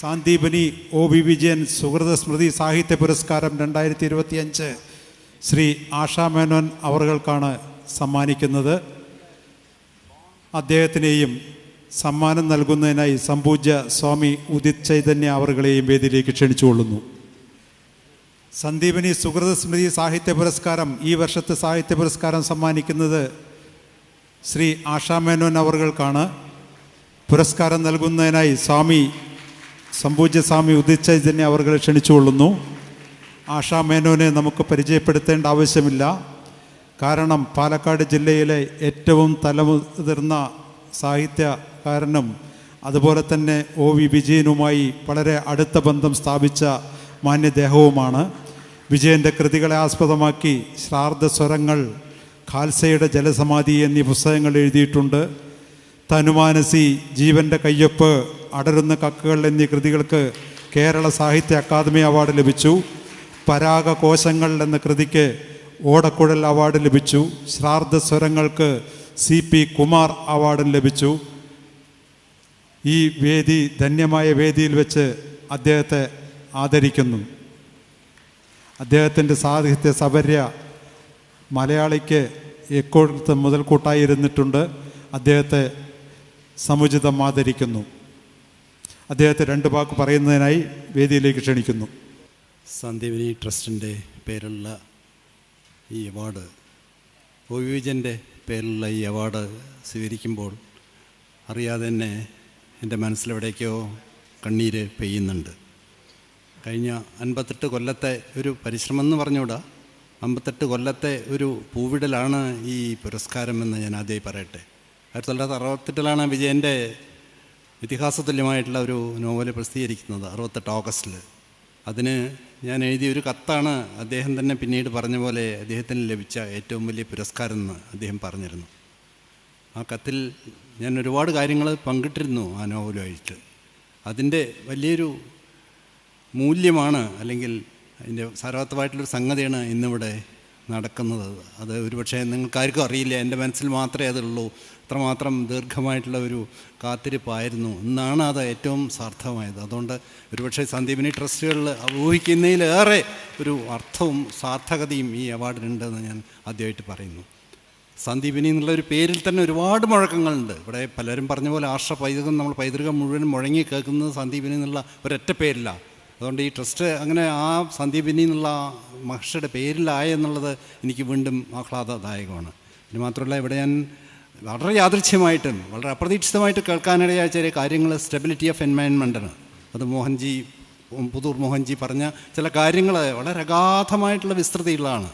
Sandipani O V Vijayan സുഹൃത സ്മൃതി സാഹിത്യ പുരസ്കാരം രണ്ടായിരത്തി ഇരുപത്തിയഞ്ച് ശ്രീ ആഷാ മേനോൻ അവർകൾക്കാണ് സമ്മാനിക്കുന്നത്. അദ്ദേഹത്തിനെയും സമ്മാനം നൽകുന്നതിനായി സംപൂജ്യ സ്വാമി ഉദിത് ചൈതന്യ അവറുകളെയും വേദിയിലേക്ക് ക്ഷണിച്ചുകൊള്ളുന്നു സന്ദീപനി സുഹൃത സ്മൃതി സാഹിത്യ പുരസ്കാരം ഈ വർഷത്തെ സാഹിത്യ പുരസ്കാരം സമ്മാനിക്കുന്നത് ശ്രീ ആഷാ മേനോൻ അവർകൾക്കാണ്. പുരസ്കാരം നൽകുന്നതിനായി സ്വാമി സമ്പൂജ്യ സ്വാമി ഉദിത് ചൈതന്യ അവർകളെ ക്ഷണിച്ചുകൊള്ളുന്നു. ആഷാ മേനോനെ നമുക്ക് പരിചയപ്പെടുത്തേണ്ട ആവശ്യമില്ല. കാരണം പാലക്കാട് ജില്ലയിലെ ഏറ്റവും തലമുതിർന്ന സാഹിത്യകാരനും അതുപോലെ തന്നെ ഒ വി വിജയനുമായി വളരെ അടുത്ത ബന്ധം സ്ഥാപിച്ച മാന്യദേഹവുമാണ് വിജയന്റെ കൃതികളെ ആസ്പദമാക്കി ശ്രാർദ്ധ സ്വരങ്ങൾ ഖാൽസയുടെ ജലസമാധി എന്നീ പുസ്തകങ്ങൾ എഴുതിയിട്ടുണ്ട്. തനുമാനസി ജീവന്റെ കയ്യൊപ്പ് അടരുന്ന കക്കുകൾ എന്നീ കൃതികൾക്ക് കേരള സാഹിത്യ അക്കാദമി അവാർഡ് ലഭിച്ചു. പരാഗകോശങ്ങൾ എന്ന കൃതിക്ക് ഓടക്കുഴൽ അവാർഡ് ലഭിച്ചു. ശ്രാർദ്ധ സ്വരങ്ങൾക്ക് സി പി കുമാർ അവാർഡും ലഭിച്ചു. ഈ വേദി ധന്യമായ വേദിയിൽ വെച്ച് അദ്ദേഹത്തെ ആദരിക്കുന്നു. അദ്ദേഹത്തിന്റെ സാഹിത്യ സബര്യ മലയാളിക്ക് എക്കോടത്ത് മുതൽക്കൂട്ടായിരുന്നിട്ടുണ്ട് അദ്ദേഹത്തെ സമുചിതം ആദരിക്കുന്നു അദ്ദേഹത്തെ രണ്ട് വാക്ക് പറയുന്നതിനായി വേദിയിലേക്ക് ക്ഷണിക്കുന്നു. സന്ദീപിനി ട്രസ്റ്റിന്റെ പേരിലുള്ള ഈ അവാർഡ് ഒ വി പേരിലുള്ള ഈ അവാർഡ് സ്വീകരിക്കുമ്പോൾ അറിയാതെ തന്നെ എന്റെ മനസ്സിലെവിടേക്കോ കണ്ണീര് പെയ്യുന്നുണ്ട്. കഴിഞ്ഞ അൻപത്തെട്ട് കൊല്ലത്തെ ഒരു പരിശ്രമം എന്ന് പറഞ്ഞുകൂടാ? അമ്പത്തെട്ട് കൊല്ലത്തെ ഒരു പൂവിടലാണ് ഈ പുരസ്കാരമെന്ന് ഞാൻ ആദ്യമായി പറയട്ടെ. ആയിരത്തി തൊള്ളായിരത്തി അറുപത്തെട്ടിലാണ് വിജയന്റെ ഇതിഹാസ തുല്യമായിട്ടുള്ള ഒരു നോവൽ പ്രസിദ്ധീകരിക്കുന്നത് അറുപത്തെട്ട് ഓഗസ്റ്റിൽ. അതിന് ഞാൻ എഴുതിയ ഒരു കത്താണ് അദ്ദേഹം തന്നെ പിന്നീട് പറഞ്ഞ പോലെ അദ്ദേഹത്തിന് ലഭിച്ച ഏറ്റവും വലിയ പുരസ്കാരം എന്ന് അദ്ദേഹം പറഞ്ഞിരുന്നു. ആ കത്തിൽ ഞാൻ ഒരുപാട് കാര്യങ്ങൾ പങ്കിട്ടിരുന്നു ആ നോവലുമായിട്ട്. അതിന്റെ വലിയൊരു മൂല്യമാണ് അല്ലെങ്കിൽ അതിന്റെ സാരവത്തമായിട്ടുള്ളൊരു സംഗതിയാണ് ഇന്നിവിടെ നടക്കുന്നത്. അത് ഒരുപക്ഷെ നിങ്ങൾക്കാർക്കും അറിയില്ല. എന്റെ മനസ്സിൽ മാത്രമേ അതുള്ളൂ. അത്രമാത്രം ദീർഘമായിട്ടുള്ള ഒരു കാത്തിരിപ്പായിരുന്നു. എന്നാണ് അത് ഏറ്റവും സാർത്ഥകമായത്. അതുകൊണ്ട് ഒരുപക്ഷെ സന്ദീപിനി ട്രസ്റ്റുകളിൽ ഊഹിക്കുന്നതിലേറെ ഒരു അർത്ഥവും സാർത്ഥകതയും ഈ അവാർഡിനുണ്ടെന്ന് ഞാൻ ആദ്യമായിട്ട് പറയുന്നു. സന്ദീപിനി എന്നുള്ള ഒരു പേരിൽ തന്നെ ഒരുപാട് മുഴക്കങ്ങളുണ്ട്. ഇവിടെ പലരും പറഞ്ഞ പോലെ ആർഷ പൈതൃകം നമ്മൾ പൈതൃകം മുഴുവൻ മുഴങ്ങി കേൾക്കുന്നത് സന്ദീപിനി എന്നുള്ള ഒരൊറ്റ പേരിലാണ് അതുകൊണ്ട് ഈ ട്രസ്റ്റ് അങ്ങനെ ആ സന്ദീപിനി എന്നുള്ള മഹർഷിയുടെ പേരിലായ എന്നുള്ളത് എനിക്ക് വീണ്ടും ആഹ്ലാദദായകമാണ്. പിന്നെ മാത്രമല്ല ഇവിടെ ഞാൻ വളരെ യാദൃച്ഛ്യമായിട്ടും വളരെ അപ്രതീക്ഷിതമായിട്ട് കേൾക്കാനിടയായ ചില കാര്യങ്ങൾ സ്റ്റെബിലിറ്റി ഓഫ് എൻവയൺമെന്റാണ് അത് മോഹൻജി പുതൂർ മോഹൻജി പറഞ്ഞ ചില കാര്യങ്ങൾ വളരെ അഗാധമായിട്ടുള്ള വിസ്തൃതിയുള്ളതാണ്.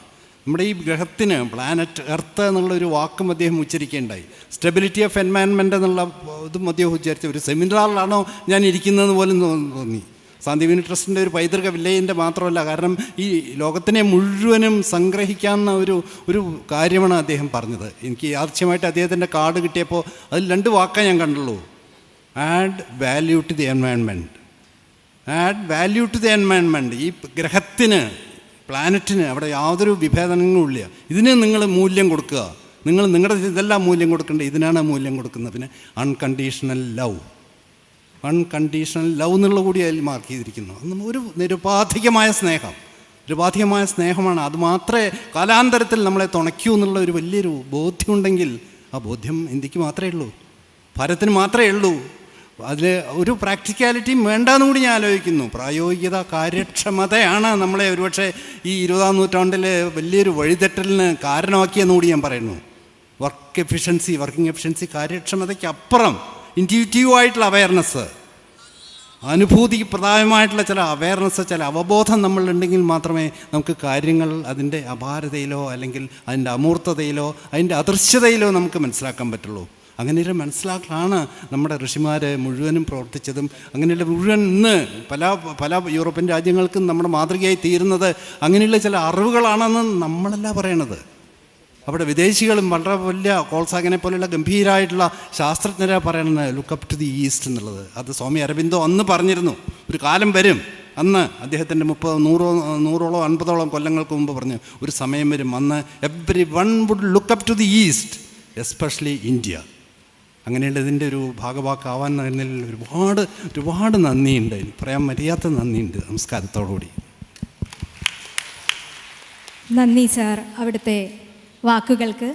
നമ്മുടെ ഈ ഗ്രഹത്തിന് പ്ലാനറ്റ് എർത്ത് എന്നുള്ള ഒരു വാക്കും അദ്ദേഹം ഉച്ചരിക്കേണ്ടായി. സ്റ്റെബിലിറ്റി ഓഫ് എൻവയൺമെന്റ് എന്നുള്ള ഇതും അദ്ദേഹം ഉച്ചരിച്ച ഒരു സെമിനാറിലാണോ ഞാൻ ഇരിക്കുന്നത് പോലും തോന്നി. സാന്ദീപിനി ട്രസ്റ്റിന്റെ ഒരു പൈതൃക വില്ലേജിന്റെ മാത്രമല്ല കാരണം ഈ ലോകത്തിനെ മുഴുവനും സംഗ്രഹിക്കാവുന്ന ഒരു ഒരു കാര്യമാണ് അദ്ദേഹം പറഞ്ഞത്. എനിക്ക് യാദൃശ്യമായിട്ട് അദ്ദേഹത്തിന്റെ കാർഡ് കിട്ടിയപ്പോൾ അതിൽ രണ്ട് വാക്കേ ഞാൻ കണ്ടുള്ളൂ. Add value to the environment add value to the environment ഈ ഗ്രഹത്തിന് പ്ലാനറ്റിന് അവിടെ യാതൊരു വിഭേദനങ്ങളും ഇല്ല. ഇതിന് നിങ്ങൾ മൂല്യം കൊടുക്കുക. നിങ്ങൾ നിങ്ങളുടെ ഇതെല്ലാം മൂല്യം കൊടുക്കേണ്ടത് ഇതിനാണ് മൂല്യം കൊടുക്കുന്നത്. പിന്നെ അൺകണ്ടീഷണൽ ലവ് അൺകണ്ടീഷണൽ ലവ് എന്നുള്ള കൂടി അതിൽ മാർക്ക് ചെയ്തിരിക്കുന്നു. അത് ഒരു നിരുപാധികമായ സ്നേഹം. നിരുപാധികമായ സ്നേഹമാണ്. അത് മാത്രമേ കാലാന്തരത്തിൽ നമ്മളെ തുണയ്ക്കൂ എന്നുള്ള ഒരു വലിയൊരു ബോധ്യമുണ്ടെങ്കിൽ ആ ബോധ്യം ഇന്ത്യയ്ക്ക് മാത്രമേ ഉള്ളൂ. ഭാരതത്തിന് മാത്രമേ ഉള്ളൂ. അതിൽ ഒരു പ്രാക്ടിക്കാലിറ്റിയും വേണ്ടെന്ന് കൂടി ഞാൻ ആലോചിക്കുന്നു. പ്രായോഗികത കാര്യക്ഷമതയാണ് നമ്മളെ ഒരുപക്ഷെ ഈ ഇരുപതാം നൂറ്റാണ്ടിൽ വലിയൊരു വഴിതെറ്റലിന് കാരണമാക്കിയെന്ന് കൂടി ഞാൻ പറയുന്നു. വർക്ക് എഫിഷ്യൻസി വർക്കിംഗ് എഫിഷ്യൻസി കാര്യക്ഷമതയ്ക്ക് അപ്പുറം ഇന്റ്യൂറ്റീവായിട്ടുള്ള അവയർനെസ് അനുഭൂതി പ്രധാനമായിട്ടുള്ള ചില അവയർനെസ് ചില അവബോധം നമ്മളുണ്ടെങ്കിൽ മാത്രമേ നമുക്ക് കാര്യങ്ങൾ അതിന്റെ അപാരതയിലോ അല്ലെങ്കിൽ അതിന്റെ അമൂർത്തതയിലോ അതിന്റെ അദൃശ്യതയിലോ നമുക്ക് മനസ്സിലാക്കാൻ പറ്റുള്ളൂ. അങ്ങനെയൊരു മനസ്സിലാക്കലാണ് നമ്മുടെ ഋഷിമാർ മുഴുവനും പ്രവർത്തിച്ചതും. അങ്ങനെയുള്ള മുഴുവൻ ഇന്ന് പല പല യൂറോപ്യൻ രാജ്യങ്ങൾക്കും നമ്മുടെ മാതൃകയായി തീരുന്നത് അങ്ങനെയുള്ള ചില അറിവുകളാണെന്ന് നമ്മളല്ല പറയണത്. അവിടെ വിദേശികളും വളരെ വലിയ കോൾസാഗനെ പോലെയുള്ള ഗംഭീരമായിട്ടുള്ള ശാസ്ത്രജ്ഞരെ പറയുന്നത് ലുക്കപ്പ് ടു ദി ഈസ്റ്റ് എന്നുള്ളത്. അത് സ്വാമി അരബിന്ദോ അന്ന് പറഞ്ഞിരുന്നു. ഒരു കാലം വരും. അന്ന് അദ്ദേഹത്തിന്റെ മുപ്പത് നൂറോ നൂറോളോ അൻപതോളം കൊല്ലങ്ങൾക്ക് മുമ്പ് പറഞ്ഞു ഒരു സമയം വരും. അന്ന് everyone would look up to the east especially India അങ്ങനെയുള്ള ഇതിന്റെ ഒരു ഭാഗവാക്കാവാൻ എന്നതിൽ ഒരുപാട് ഒരുപാട് നന്ദിയുണ്ട്. പറയാൻ മര്യാദ നന്ദിയുണ്ട്. നമസ്കാരത്തോടുകൂടി. നന്ദി സാർ. അവിടുത്തെ വാക്കുകൾക്ക്